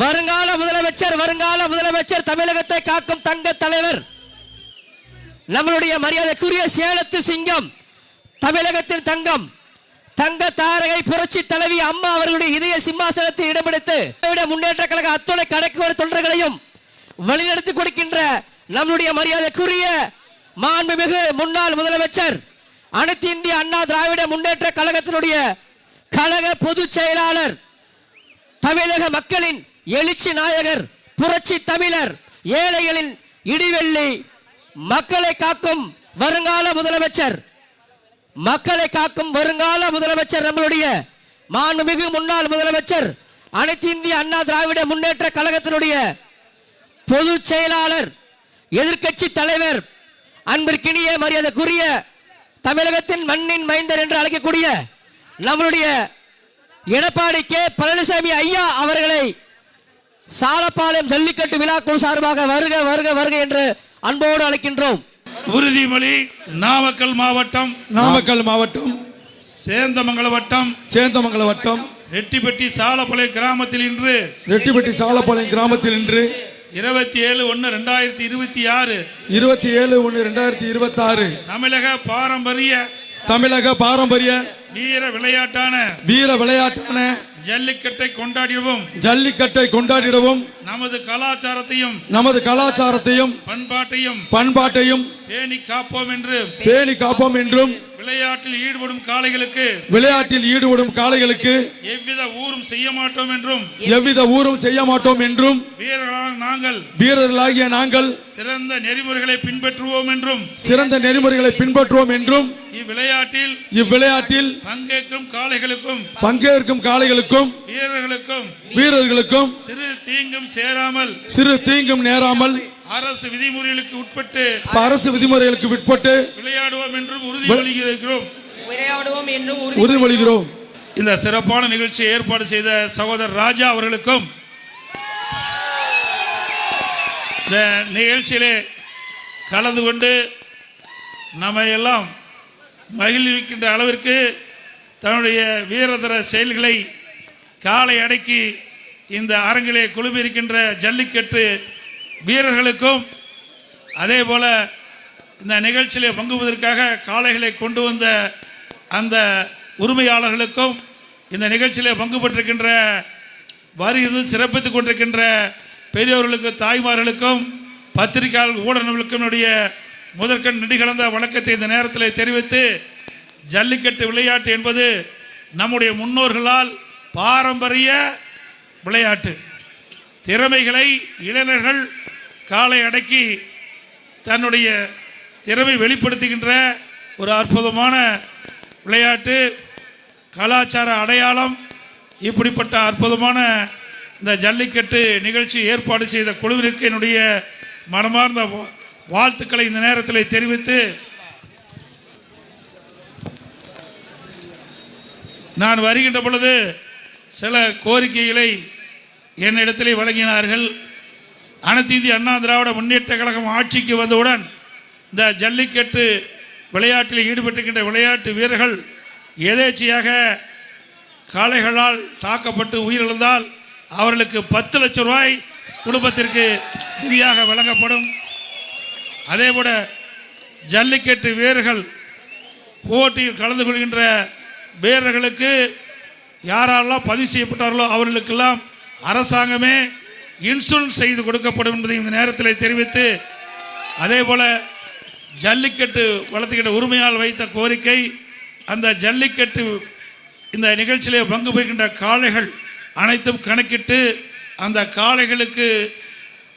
வருங்கால முதலமைச்சர் வருங்கால முதலமைச்சர் தமிழகத்தை காக்கும் தங்க தலைவர். நம்மளுடைய மரியாதைக்குரிய சேலத்து சிங்கம் தமிழகத்தின் தங்கம் தங்க தாரகை புரட்சி தலைவி அம்மா அவர்களுடைய இதய சிம்மாசனத்தில் இடமெடுத்து திராவிட முன்னேற்ற கழக அத்துணை கடைக்கோட தொண்டர்களையும் வழிநடத்தி கொடுக்கின்ற நம்முடைய மரியாதைக்குரிய மாண்புமிகு முன்னாள் முதலமைச்சர் அனைத்து இந்திய அண்ணா திராவிட முன்னேற்ற கழகத்தினுடைய கழக பொதுச் செயலாளர் தமிழக மக்களின் எழுச்சி நாயகர் புரட்சி தமிழர் ஏழைகளின் இடிவெள்ளி மக்களை காக்கும் வருங்கால முதலமைச்சர். மக்களை காக்கும் வருங்கால முதலமைச்சர் நம்மளுடைய மாண்புமிகு முன்னாள் முதலமைச்சர் அனைத்து இந்திய அண்ணா திராவிட முன்னேற்ற கழகத்தினுடைய பொதுச் செயலாளர் எதிர்க்கட்சி தலைவர் அன்பிற்கினிய மரியாதைக்குரிய தமிழகத்தின் மண்ணின் மைந்தர் என்று அழைக்கக்கூடிய நம்மளுடைய எடப்பாடி கே. பழனிசாமி ஐயா அவர்களை சாலப்பாளையம் ஜல்லிக்கட்டு விழாக்குழு சார்பாக வருக வருக வருக என்று அன்போடு அழைக்கின்றோம். உறுதிமொழி நாமக்கல் மாவட்டம். நாமக்கல் மாவட்டம். சேந்தமங்கல வட்டம் சேந்தமங்கல வட்டம் ரெட்டிப்பட்டி சாலப்பாளையம் கிராமத்தில் இன்று ரெட்டிப்பட்டி சாலப்பாளையம் கிராமத்தில் இன்று இருபத்தி ஏழு ஒன்று ரெண்டாயிரத்தி இருபத்தி ஆறு. இருபத்தி ஏழு ஒன்று ரெண்டாயிரத்தி இருபத்தி ஆறு தமிழக பாரம்பரிய தமிழக பாரம்பரிய வீர விளையாட்டான வீர விளையாட்டான ஜல்லிக்கட்டை கொண்டாடிடவும். ஜல்லிக்கட்டை கொண்டாடிடவும். நமது கலாச்சாரத்தையும் நமது கலாச்சாரத்தையும் பண்பாட்டையும் பண்பாட்டையும் பேணி காப்போம் என்று பேணி காப்போம் என்றும் விளையாட்டில் ஈடுபடும் காளைகளுக்கு விளையாட்டில் ஈடுபடும் காளைகளுக்கு எவ்வித ஊரும் செய்ய மாட்டோம் என்றும் எவ்வித ஊரும் செய்ய மாட்டோம் என்றும் வீரர்களான நாங்கள் வீரர்களாகிய நாங்கள் சிறந்த நெறிமுறைகளை பின்பற்றுவோம் என்றும் சிறந்த நெறிமுறைகளை பின்பற்றுவோம் என்றும் இவ்விளையாட்டில் இவ்விளையாட்டில் பங்கேற்கும் காளைகளுக்கும் பங்கேற்கும் காளைகளுக்கும் வீரர்களுக்கும் வீரர்களுக்கும் சிறு தீங்கும் சேராமல் சிறு தீங்கும் நேராமல் அரசு விதிமுறைகளுக்கு உட்பட்டு அரசு விதிமுறைகளுக்கு விட்பட்டு விளையாடுவோம் என்றும் உறுதிமொழிகிறோம் விளையாடுவோம் என்றும் உறுதி உறுதிமொழிகிறோம் இந்த சிறப்பான நிகழ்ச்சியை ஏற்பாடு செய்த சகோதரர் ராஜா அவர்களுக்கும் இந்த நிகழ்ச்சியிலே கலந்து கொண்டு நம்ம எல்லாம் மகிழ்விக்கின்ற அளவிற்கு தன்னுடைய வீரதர செயல்களை காலை அடக்கி இந்த அரங்கிலே குழுமியிருக்கின்ற ஜல்லிக்கட்டு வீரர்களுக்கும் அதே போல இந்த நிகழ்ச்சியில் பங்குவதற்காக காளைகளை கொண்டு வந்த அந்த உரிமையாளர்களுக்கும் இந்த நிகழ்ச்சியில் பங்கு பெற்றிருக்கின்ற வரியிருந்து சிறப்பித்துக் கொண்டிருக்கின்ற பெரியோர்களுக்கு தாய்மார்களுக்கும் பத்திரிகையாளர் ஊடகங்களுக்கும் என்னுடைய முதற்கண் நெடுகலந்த வழக்கத்தை இந்த நேரத்தில் தெரிவித்து ஜல்லிக்கட்டு விளையாட்டு என்பது நம்முடைய முன்னோர்களால் பாரம்பரிய விளையாட்டு. திறமைகளை இளைஞர்கள் காலை அடக்கி தன்னுடைய திறமை வெளிப்படுத்துகின்ற ஒரு அற்புதமான விளையாட்டு கலாச்சார அடையாளம் இப்படிப்பட்ட அற்புதமான இந்த ஜல்லிக்கட்டு நிகழ்ச்சி ஏற்பாடு செய்த குழுவிற்கு என்னுடைய மனமார்ந்த வா- வாழ்த்துக்களை இந்த நேரத்தில் தெரிவித்து நான் வருகின்ற பொழுது சில கோரிக்கைகளை என்னிடத்திலே வழங்கினார்கள். அனைத்து இந்திய அண்ணா திராவிட முன்னேற்ற கழகம் ஆட்சிக்கு வந்தவுடன் இந்த ஜல்லிக்கட்டு விளையாட்டில் ஈடுபட்டிருக்கின்ற விளையாட்டு வீரர்கள் எதேச்சையாக காளைகளால் தாக்கப்பட்டு உயிரிழந்தால் அவர்களுக்கு பத்து லட்சம் ரூபாய் குடும்பத்திற்கு நிதியாக வழங்கப்படும். அதேபோல ஜல்லிக்கட்டு வீரர்கள் போட்டியில் கலந்து கொள்கின்ற வீரர்களுக்கு யாரெல்லாம் பதிவு செய்யப்பட்டார்களோ அவர்களுக்கெல்லாம் அரசாங்கமே இன்சூரன்ஸ் செய்து கொடுக்கப்படும் என்பதை இந்த நேரத்தில் தெரிவித்து அதே போல ஜல்லிக்கட்டு வளர்த்துக்கிட்ட உரிமையால் வைத்த கோரிக்கை அந்த ஜல்லிக்கட்டு இந்த நிகழ்ச்சியிலே பங்கு பெறுகின்ற காளைகள் அனைத்தும் கணக்கிட்டு அந்த காளைகளுக்கு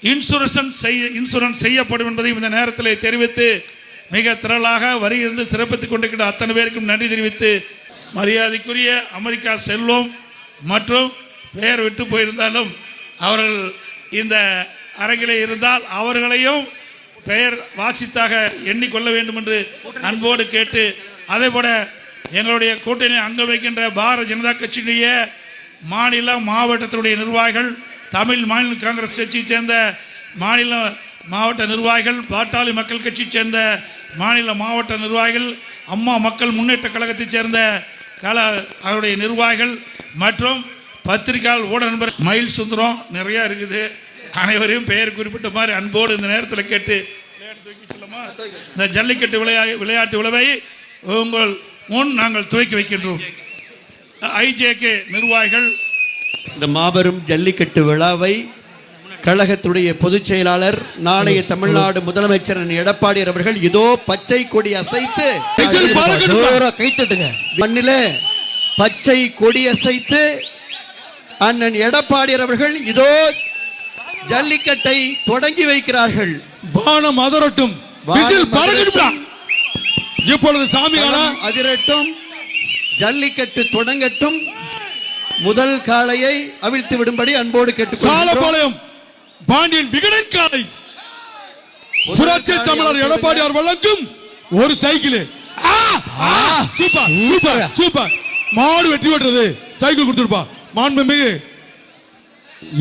இன்சூரன்ஸ் செய்ய இன்சூரன்ஸ் செய்யப்படும் என்பதையும் இந்த நேரத்தில் தெரிவித்து மிக திரளாக வருகிறது சிறப்பித்துக் கொண்டிருக்கின்ற அத்தனை பேருக்கும் நன்றி தெரிவித்து மரியாதைக்குரிய அமெரிக்கா செல்வம் மற்றும் பெயர் விட்டு போயிருந்தாலும் அவர்கள் இந்த அரங்கிலே இருந்தால் அவர்களையும் பெயர் வாசித்தாக எண்ணிக்கொள்ள வேண்டும் என்று அன்போடு கேட்டு அதே போல எங்களுடைய கூட்டணி அங்க வைக்கின்ற பாரதிய ஜனதா கட்சியினுடைய மாநில மாவட்டத்தினுடைய நிர்வாகிகள் தமிழ் மாநில காங்கிரஸ் கட்சியை சேர்ந்த மாநில மாவட்ட நிர்வாகிகள் பாட்டாளி மக்கள் கட்சியை சேர்ந்த மாநில மாவட்ட நிர்வாகிகள் அம்மா மக்கள் முன்னேற்ற கழகத்தைச் சேர்ந்த கல அவருடைய நிர்வாகிகள் மற்றும் பத்திரிகையாளர் ஊடக நண்பர் மயில் சுந்தரம் நிறையா இருக்குது. அனைவரையும் பெயர் குறிப்பிட்ட மாதிரி அன்போடு இந்த நேரத்தில் கேட்டு? இந்த ஜல்லிக்கட்டு விளையா விளையாட்டு விழவை உங்கள் முன் நாங்கள் துவக்கி வைக்கின்றோம். ஐஜேகே நிர்வாகிகள். இந்த மாபெரும் ஜல்லிக்கட்டு விழாவை கழகத்துடைய பொதுச் செயலாளர் நாளைய தமிழ்நாடு முதலமைச்சர் எடப்பாடியார் அவர்கள் இதோ பச்சை கொடி அசைத்து கைத்தட்டுங்க. மண்ணிலே பச்சை கொடி அசைத்து அண்ணன் எடப்பாடியார் அவர்கள் இதோ ஜல்லிக்கட்டை தொடங்கி வைக்கிறார்கள். வானம் அதரட்டும். இப்பொழுது களம் அதிரட்டும். ஜல்லிக்கட்டு தொடங்கட்டும். முதல் காளையை அவிழ்த்து விடும்படி அன்போடு கேட்டுக்கொள்கிறோம் சாலப்பாளையம் பாண்டியன் விகடன் காலை புரட்சி தமிழர் எடப்பாடியார் வழங்கும் ஒரு சைக்கிள். Super super super. மாடு வெற்றி பெற்றது சைக்கிள் கொடுத்துருப்பா. மாண்புமிகு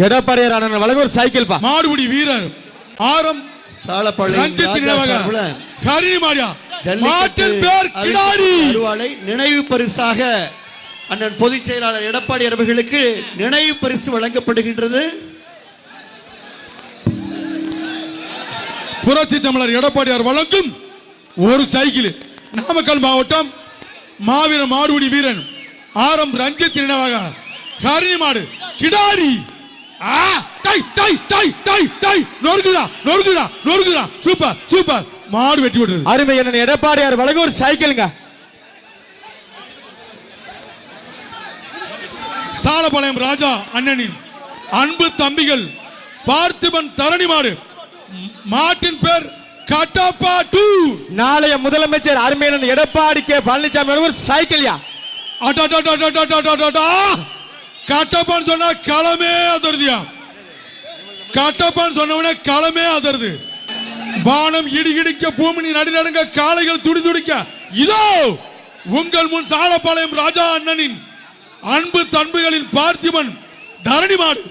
எடப்பாடியார் அண்ணன் வழங்க ஒரு சைக்கிள் பா. மாடுபிடி வீரர் ஆரம் சார்புல கரிணி மாடியா. மாட்டின் பேர் கிடாரி நினைவு பரிசாக அண்ணன் பொதுச் செயலாளர் எடப்பாடி அவர்களுக்கு நினைவு பரிசு வழங்கப்படுகின்றது. புரட்சி தமிழர் எடப்பாடியார் வழங்கும் ஒரு சைக்கிள். நாமக்கல் மாவட்டம் மாவீர மாடுபிடி வீரன் ஆரம் ரஞ்சித் நினைவாக காரியமாடு கிடாரி. ஆ டை டை டை டை டை. நொறுக்குடா நொறுக்குடா நொறுக்குடா. Super super. மாடு வெட்டி விடுறது. அருமை என்ன எடப்பாடியார் ஒரு சைக்கிளுங்க. சாலபாளையம் ராஜா அண்ணனின் அன்பு தம்பிகள் பார்த்திபன் தரணி மாடு மாட்டின் பேர் கட்டப்பா டூ. நாளைய முதலமைச்சர் அருமையான எடப்பாடி கே. பழனிசாமி ஒரு சைக்கிள்யா. அடா கட்டப்பான்னு சொன்னா களமே அதிருதியா? கட்டப்பான்னு சொன்னவனே களமே அதிருது. வானம் இடி இடிக்க பூமி நடுநடுங்க காளைகள் துடி துடிக்க. இதோ உங்கள் முன் சாலப்பாளையம் ராஜா அண்ணனின் அன்பு தன்புகளின் பார்த்திபன் தரணி மாடு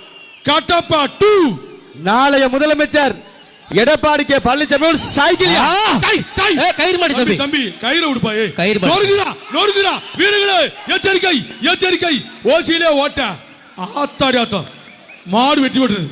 கட்டப்பா டூ நாளைய முதலமைச்சர் எடப்பாடி கே பழனிசாமி ஒரு. ஏ, கயிறு மாடி தம்பி. தம்பி கயிறு விடுப்பா ஏய். கயிறு மாடி. நொறுக்குறா நொறுக்குறா வீரர்களே எச்சரிக்கை எச்சரிக்கை ஓசியிலே ஓட்ட ஆத்தாடி ஆத்தம் மாடு வெட்டி விட்டுறது